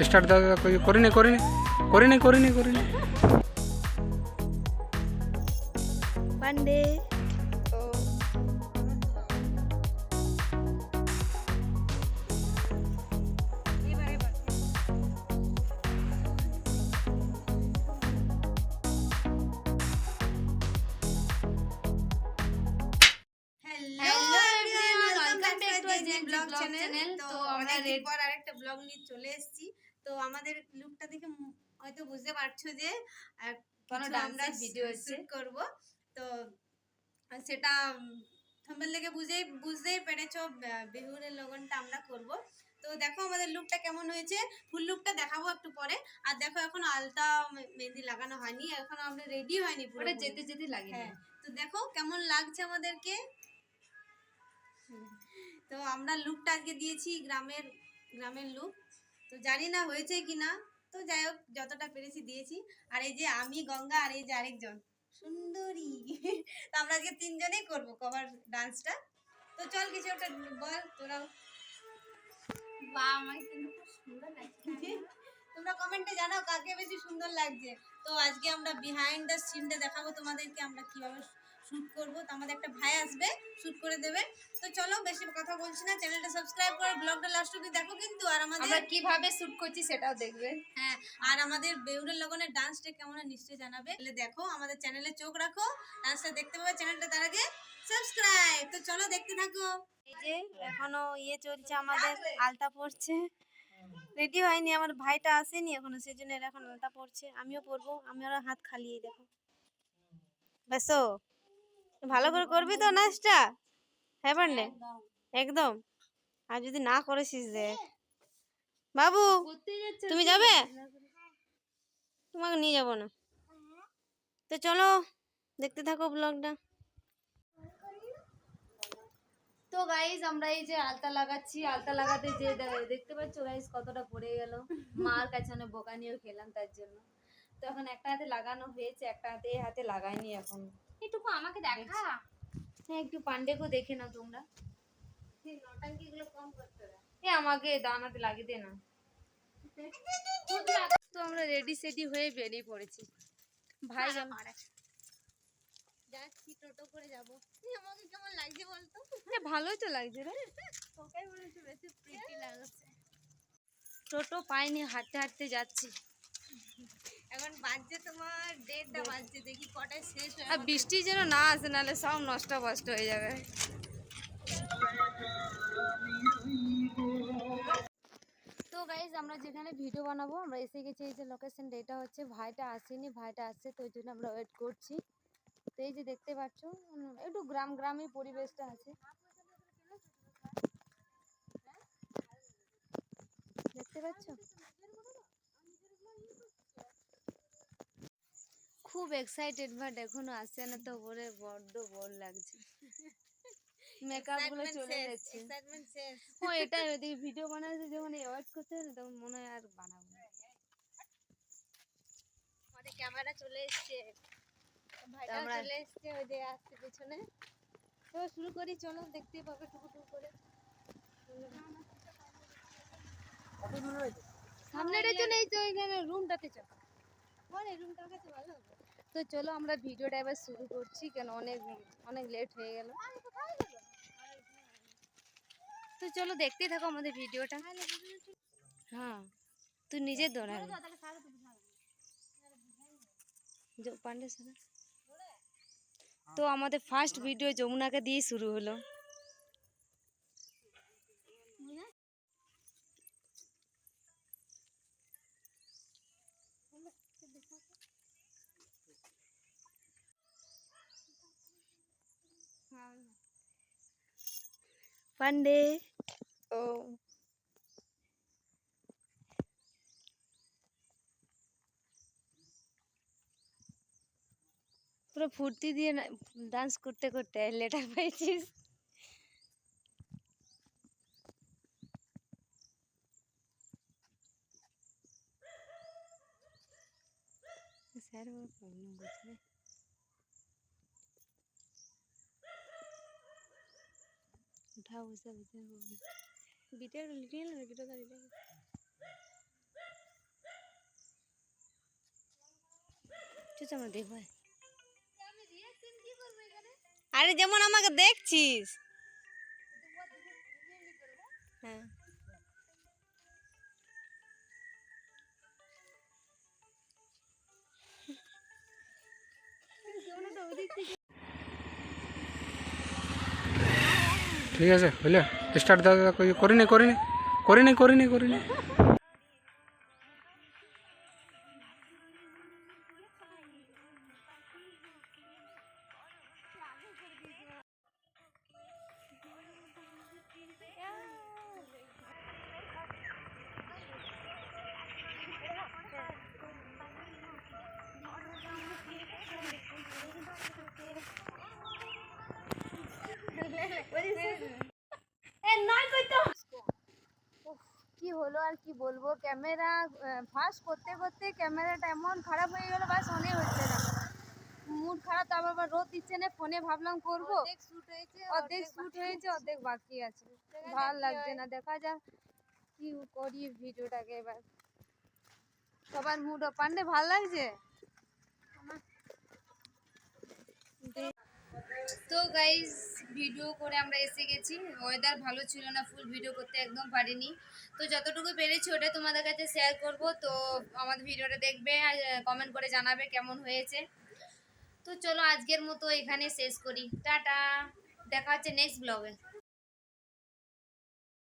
Start দাদা দাদা করি করিনি করিনি করিনি to AJG তো তো আমরা পর আরেকটা ব্লগ নিয়ে চলে এসেছি। তো আমাদের লুকটা দেখে হয়তো বুঝতে পারছ যে কোনো আমরা এসছে। shoot করব। তো সেটা থাম্বেল থেকে বুঝেই বুঝতেই পেরেছ বিহুরের লগনটা আমরা করব। তো দেখো আমাদের লুকটা কেমন হয়েছে। ফুল লুকটা দেখাবো একটু পরে। আর দেখো এখন আলতা মেহেন্দি লাগানো হয়নি এখন আমরা রেডি হয়নি পুরো যেতে যেতে লাগে হ্যাঁ তো দেখো কেমন লাগছে আমাদেরকে। তো আমরা লুকটা আজকে দিয়েছি গ্রামের গ্রামের লুক তো জানি না হয়েছে কি না তো যাই হোক যতটা পেরেছি দিয়েছি। আর এই যে আমি গঙ্গা আর এই যে আরেকজন সুন্দরী। তো আমরা আজকে তিনজনেই করব কভার ডান্সটা তো চল কিছু একটা বল তোরাও। বা আমাকে কিন্তু সুন্দর লাগছে। তোমরা কমেন্টে জানাও কাকে বেশি সুন্দর লাগছে। তো আজকে আমরা বিহাইন্ড দ্য সিনটা দেখাবো তোমাদেরকে আমরা কীভাবে শুট করব তো আমাদের একটা ভাই আসবে শ্যুট করে দেবে। তো চলো বেশি কথা বলছি না চ্যানেলটা সাবস্ক্রাইব করে ব্লগটা লাস্ট অব্দি দেখো কিন্তু আর আমরা আমাদের কীভাবে শুট করছি সেটাও দেখবে। হ্যাঁ আর আমাদের বেউরের লগনের ডান্সটা কেমন হয় নিশ্চয়ই জানাবে। তাহলে দেখো আমাদের চ্যানেলে চোখ রাখো ডান্সটা দেখতে পাবে চ্যানেলটা তার আগে সাবস্ক্রাইব তো চলো দেখতে থাকো। এই যে এখনও ইয়ে চলছে আমাদের আলতা পড়ছে রেডি হয়নি আমার ভাইটা আসেনি এখনও সেই জন্য এরা এখন আলতা পড়ছে আমিও পরবো আমি ওরা হাত খালিয়ে দেখো। বেসো? ভালো করে করবি তো নাচটা? হ্যাঁ পান্ডে। একদম। আর যদি না করেছিস দেখ বাবু তুমি যাবে? তোমাকে নিয়ে যাব না। তো চলো দেখতে থাকো ব্লগটা। তো গাইজ আমরা এই যে আলতা লাগাচ্ছি। আলতা লাগাতে যে দেখতে পাচ্ছ গাইজ কতটা পড়ে গেল? মার কাছে অনেক বোকা নিয়েও খেলাম তার জন্য। তো এখন একটা হাতে লাগানো হয়েছে একটা হাতে এই হাতে লাগাইনি এখন। এটুকু আমাকে দেখা। হ্যাঁ একটু পান্ডেকেও দেখে নাও তোমরা। এ আমাকে দানাতে লাগিয়ে দে না। তো আমরা রেডি সেডি হয়ে বেরিয়ে পড়েছি। ভাই যাচ্ছি টোটো করে যাব। আমাকে কেমন লাগছে বলতো? এ, ভালোই তো লাগছে রে। বলেছে বেশি প্রিটি লাগছে। টোটো পাইনি হাঁটতে হাঁটতে যাচ্ছি। এখন বাজছে তোমার দেড়টা বাজছে দেখি কটায় শেষ হয়ে আর বৃষ্টি যেন না আসে নাহলে সব নষ্ট ফষ্ট হয়ে যাবে। তো গাইজ আমরা যেখানে ভিডিও বানাবো আমরা এসে গেছি এই যে লোকেশন এটা হচ্ছে। ভাইটা আসেনি ভাইটা আসছে তো ওই জন্য আমরা ওয়েট করছি। তো এই যে দেখতে পাচ্ছ একটু গ্রাম গ্রামীণ পরিবেশটা আছে। দেখতে পাচ্ছ? খুব এক্সাইটেড বাট এখনও আসছে না তো বলে বড্ড বোর লাগছে। মেকআপগুলো চলে যাচ্ছে ও এটা ওদিকে ভিডিও বানাতে যখন অ্যাওয়ার্ড করতে হবে তখন মনে হয় আর বানাবো না। আমাদের ক্যামেরা চলে এসেছে। চলে এসেছে ওই যে আসছে পিছনে। তো শুরু করি চলো দেখতেই পাবে টুকু টুকু করে। সামনেটা চলে এই তো এখানে রুমটাতে চলো। তো চলো আমরা ভিডিওটা এবার শুরু করছি কেন অনেক অনেক লেট হয়ে গেল। তো। চলো দেখতেই থাকো আমাদের ভিডিওটা। হ্যাঁ তুই নিজে দৌড়াবি পান্ডে তো আমাদের ফার্স্ট ভিডিও যমুনাকে দিয়ে শুরু হলো। পান্ডে ও পুরো ফুর্তি দিয়ে ডান্স করতে করতে লেটার পাইছিস স্যার বড় প্রবলেম করছে বিটার লিটিল ভাগিটা দাঁড়িয়ে লাগে আমার আরে যেমন আমাকে দেখছিস। হ্যাঁ। ঠিক আছে বুঝলে স্টার্ট দাদা করিনি করিনি করিনি করিনি করিনি। হলো আর কি বলব ক্যামেরা ফার্স্ট করতে করতে ক্যামেরাটা এমন খারাপ হয়ে গেলো বাস অনেক হচ্ছে না। মুড খারাপ তো আবার রোদ দিচ্ছে না ফোনে ভাবলাম করব। অর্ধেক শুট হয়েছে অর্ধেক বাকি আছে। ভালো লাগছে না দেখা যাক কি করি ভিডিওটাকে এবার। সবার মুড পান্ডে ভালো লাগছে? তো গাইজ ভিডিও করে আমরা এসে গেছি। ওয়েদার ভালো ছিল না ফুল ভিডিও করতে একদম পারিনি। তো যতটুকু পেরেছি ওটা তোমাদের কাছে শেয়ার করব। তো আমাদের ভিডিওটা দেখবে আর কমেন্ট করে জানাবে কেমন হয়েছে। তো চলো আজকের মতো এখানে শেষ করি। টাটা। দেখা হচ্ছে নেক্সট ব্লগে